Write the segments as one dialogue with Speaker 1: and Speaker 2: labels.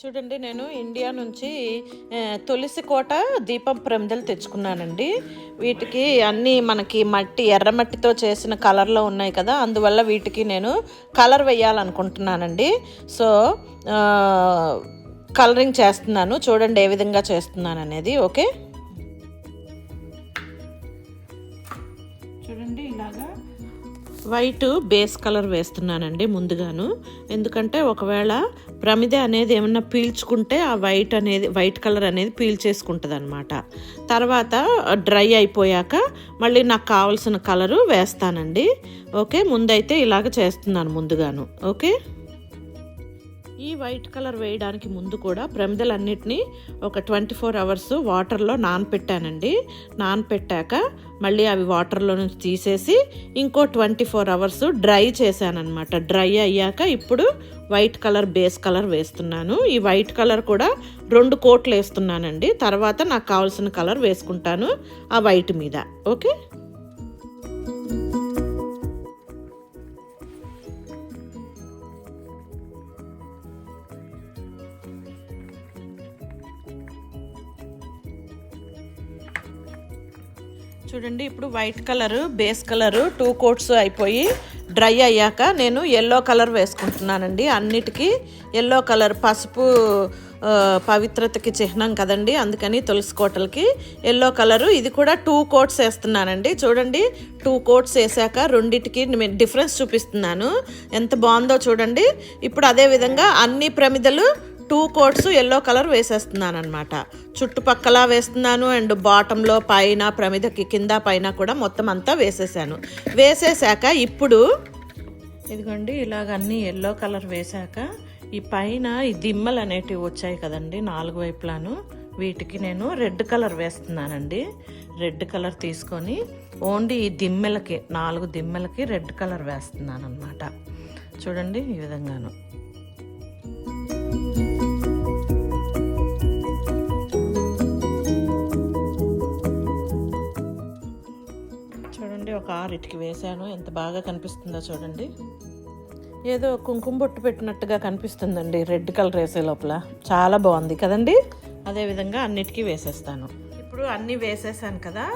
Speaker 1: చూడండి నేను ఇండియా నుంచి తులసి కోట దీపం ప్రమిదలు తెచ్చుకున్నానండి. వీటికి అన్నీ మనకి మట్టి ఎర్రమట్టితో చేసిన కలర్లో ఉన్నాయి కదా అందువల్ల వీటికి నేను కలర్ వేయాలనుకుంటున్నానండి. సో కలరింగ్ చేస్తున్నాను చూడండి ఏ విధంగా చేస్తున్నాను అనేది ఓకే? చూడండి ఇలాగా వైట్ బేస్ కలర్ వేస్తున్నానండి ముందుగాను. ఎందుకంటే ఒకవేళ ప్రమిద అనేది ఏమన్నా పీల్చుకుంటే ఆ వైట్ అనేది వైట్ కలర్ అనేది పీల్చేసుకుంటుంది అనమాట తర్వాత డ్రై అయిపోయాక మళ్ళీ నాకు కావాల్సిన కలరు వేస్తానండి. ఓకే ముందైతే ఇలాగ చేస్తున్నాను ముందుగాను. ఓకే? ఈ వైట్ కలర్ వేయడానికి ముందు కూడా ప్రమిదలన్నిటినీ ఒక ట్వంటీ ఫోర్ అవర్స్ వాటర్లో నానపెట్టానండి. నానపెట్టాక మళ్ళీ అవి వాటర్లో నుంచి తీసేసి ఇంకో ట్వంటీ ఫోర్ అవర్స్ డ్రై చేశానమాట డ్రై అయ్యాక ఇప్పుడు వైట్ కలర్ బేస్ కలర్ వేస్తున్నాను. ఈ వైట్ కలర్ కూడా రెండు కోట్లు వేస్తున్నానండి. తర్వాత నాకు కావాల్సిన కలర్ వేసుకుంటాను ఆ వైట్ మీద. ఓకే? చూడండి ఇప్పుడు white colour base colour two coats అయిపోయి డ్రై అయ్యాక నేను ఎల్లో కలర్ వేసుకుంటున్నానండి. అన్నిటికీ ఎల్లో కలర్ పసుపు పవిత్రతకి చిహ్నం కదండి. అందుకని తులసి కోటలకి ఎల్లో కలరు. ఇది కూడా టూ కోట్స్ వేస్తున్నానండి. చూడండి టూ కోట్స్ వేసాక రెండిటికి డిఫరెన్స్ చూపిస్తున్నాను. ఎంత బాగుందో చూడండి. ఇప్పుడు అదే విధంగా అన్ని ప్రమిదలు టూ కోట్స్ ఎల్లో కలర్ వేసేస్తున్నాను అనమాట చుట్టుపక్కల వేస్తున్నాను అండ్ బాటంలో పైన ప్రమిదకి కింద పైన కూడా మొత్తం అంతా వేసేసాను. వేసేసాక ఇప్పుడు ఇదిగోండి ఇలాగ ఎల్లో కలర్ వేసాక ఈ పైన ఈ దిమ్మలు అనేటివి వచ్చాయి కదండి నాలుగు వైపులాను. వీటికి నేను రెడ్ కలర్ వేస్తున్నానండి. రెడ్ కలర్ తీసుకొని ఓన్లీ ఈ దిమ్మెలకి నాలుగు దిమ్మెలకి రెడ్ కలర్ వేస్తున్నాను అనమాట చూడండి ఈ విధంగాను. చూడండి ఒక ఆరిటికి వేసాను ఎంత బాగా కనిపిస్తుందో చూడండి. ఏదో కుంకుమ బొట్టు పెట్టినట్టుగా కనిపిస్తుందండి రెడ్ కలర్ వేసే లోపల. చాలా బాగుంది కదండి? అదేవిధంగా అన్నిటికీ వేసేస్తాను. ఇప్పుడు అన్నీ వేసేసాను కదా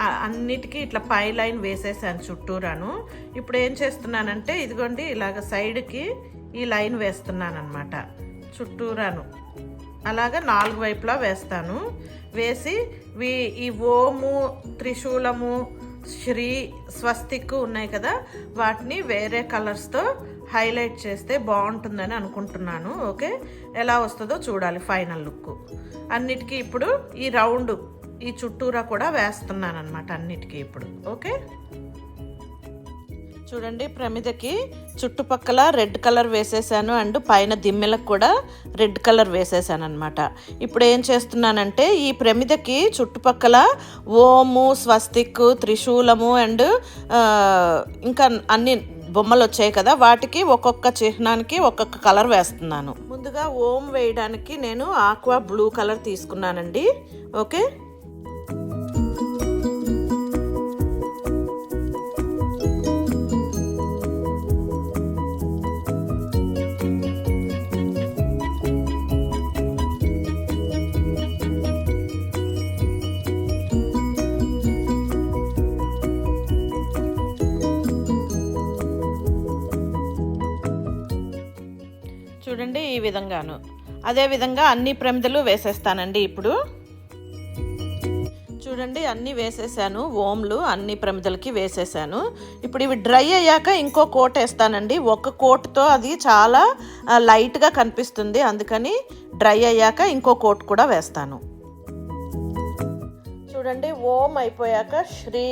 Speaker 1: అన్నిటికీ ఇట్లా పై లైన్ వేసేసాను చుట్టూరాను. ఇప్పుడు ఏం చేస్తున్నానంటే ఇదిగోండి ఇలాగ సైడ్కి ఈ లైన్ వేస్తున్నాను అనమాట చుట్టూరాను. అలాగా నాలుగు వైపులా వేస్తాను. వేసి వీ ఈ ఓము త్రిశూలము శ్రీ స్వస్తిక్ ఉన్నాయి కదా వాటిని వేరే కలర్స్తో హైలైట్ చేస్తే బాగుంటుందని అనుకుంటున్నాను ఓకే? ఎలా వస్తుందో చూడాలి ఫైనల్ లుక్ అన్నిటికీ ఇప్పుడు ఈ రౌండ్ ఈ చుట్టూరా కూడా వేస్తున్నాను అనమాట అన్నిటికీ ఇప్పుడు ఓకే? చూడండి ప్రమిదకి చుట్టుపక్కల రెడ్ కలర్ వేసేసాను అండ్ పైన దిమ్మెలకు కూడా రెడ్ కలర్ వేసేసాను అనమాట ఇప్పుడు ఏం చేస్తున్నానంటే ఈ ప్రమిదకి చుట్టుపక్కల ఓము స్వస్తిక్ త్రిశూలము అండ్ ఇంకా అన్ని బొమ్మలు వచ్చాయి కదా వాటికి ఒక్కొక్క చిహ్నానికి ఒక్కొక్క కలర్ వేస్తున్నాను. ముందుగా ఓం వేయడానికి నేను ఆక్వా బ్లూ కలర్ తీసుకున్నానండి. ఓకే? చూడండి ఈ విధంగాను. అదే విధంగా అన్ని ప్రమిదలు వేసేస్తానండి ఇప్పుడు. చూడండి అన్నీ వేసేసాను ఓంలు అన్ని ప్రమిదలకి వేసేసాను. ఇప్పుడు ఇవి డ్రై అయ్యాక ఇంకో కోట్ వేస్తానండి. ఒక కోట్తో అది చాలా లైట్గా కనిపిస్తుంది. అందుకని డ్రై అయ్యాక ఇంకో కోట్ కూడా వేస్తాను. చూడండి ఓం అయిపోయాక శ్రీ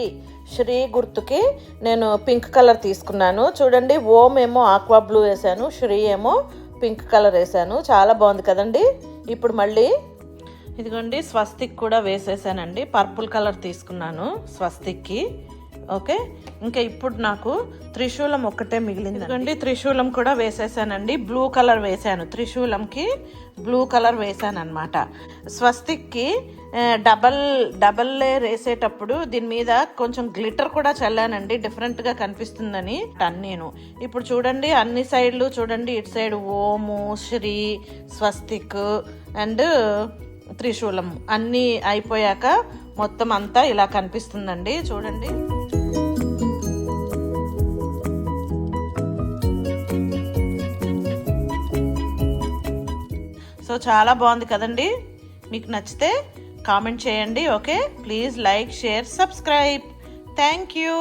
Speaker 1: శ్రీ గుర్తుకి నేను పింక్ కలర్ తీసుకున్నాను. చూడండి ఓం ఏమో ఆక్వా బ్లూ వేసాను శ్రీ ఏమో పింక్ కలర్ వేసాను చాలా బాగుంది కదండి. ఇప్పుడు మళ్ళీ ఇదిగోండి స్వస్తిక్ కూడా వేసేసానండి. పర్పుల్ కలర్ తీసుకున్నాను స్వస్తిక్కి. ఓకే? ఇంకా ఇప్పుడు నాకు త్రిశూలం ఒక్కటే మిగిలింది ఎందుకంటే త్రిశూలం కూడా వేసేసానండి. బ్లూ కలర్ వేసాను. త్రిశూలంకి బ్లూ కలర్ వేసాను అనమాట స్వస్తిక్కి డబల్ డబల్ లేయర్ వేసేటప్పుడు దీని మీద కొంచెం గ్లిటర్ కూడా చల్లానండి. డిఫరెంట్గా కనిపిస్తుందని నేను. ఇప్పుడు చూడండి అన్ని సైడ్లు చూడండి. ఇటు సైడ్ ఓము శ్రీ స్వస్తిక్ అండ్ త్రిశూలం అన్నీ అయిపోయాక మొత్తం అంతా ఇలా కనిపిస్తుందండి. చూడండి. సో చాలా బాగుంది కదండి. మీకు నచ్చితే కామెంట్ చేయండి okay? Please like share subscribe. Thank you.